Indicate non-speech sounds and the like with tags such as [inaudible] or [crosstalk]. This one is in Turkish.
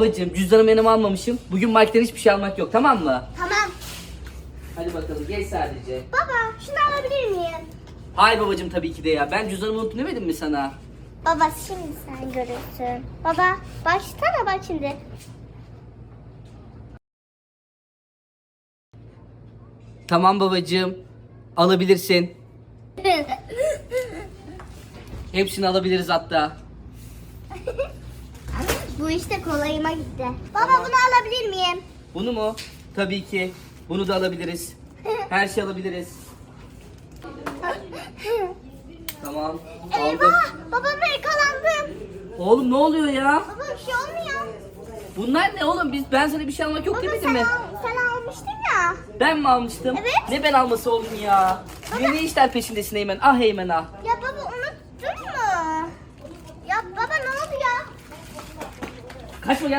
Babacığım cüzdanımı yanıma almamışım. Bugün marketten hiçbir şey almak yok tamam mı? Tamam. Hadi bakalım gel sadece. Baba şunu alabilir miyim? Hayır babacığım tabii ki de ya. Ben cüzdanımı unuttum demedim mi sana? Baba şimdi sen görürsün. Baba başlasana bak şimdi. Tamam babacığım. Alabilirsin. [laughs] Hepsini alabiliriz hatta. [laughs] Bu işte kolayıma gitti. Baba bunu alabilir miyim? Bunu mu? Tabii ki. Bunu da alabiliriz. [laughs] Her şey alabiliriz. Tamam. Aldık. Eyvah baba ben yakalandım. Oğlum ne oluyor ya? Baba bir şey olmuyor. Bunlar ne oğlum? Biz ben sana bir şey almak yok Baba demedim sen, mi? al, sen almıştın ya. Ben mi almıştım? Evet. Ne ben alması oğlum ya? Yine ne işler peşindesin Eymen? Ah Eymen ah. Ya baba unuttun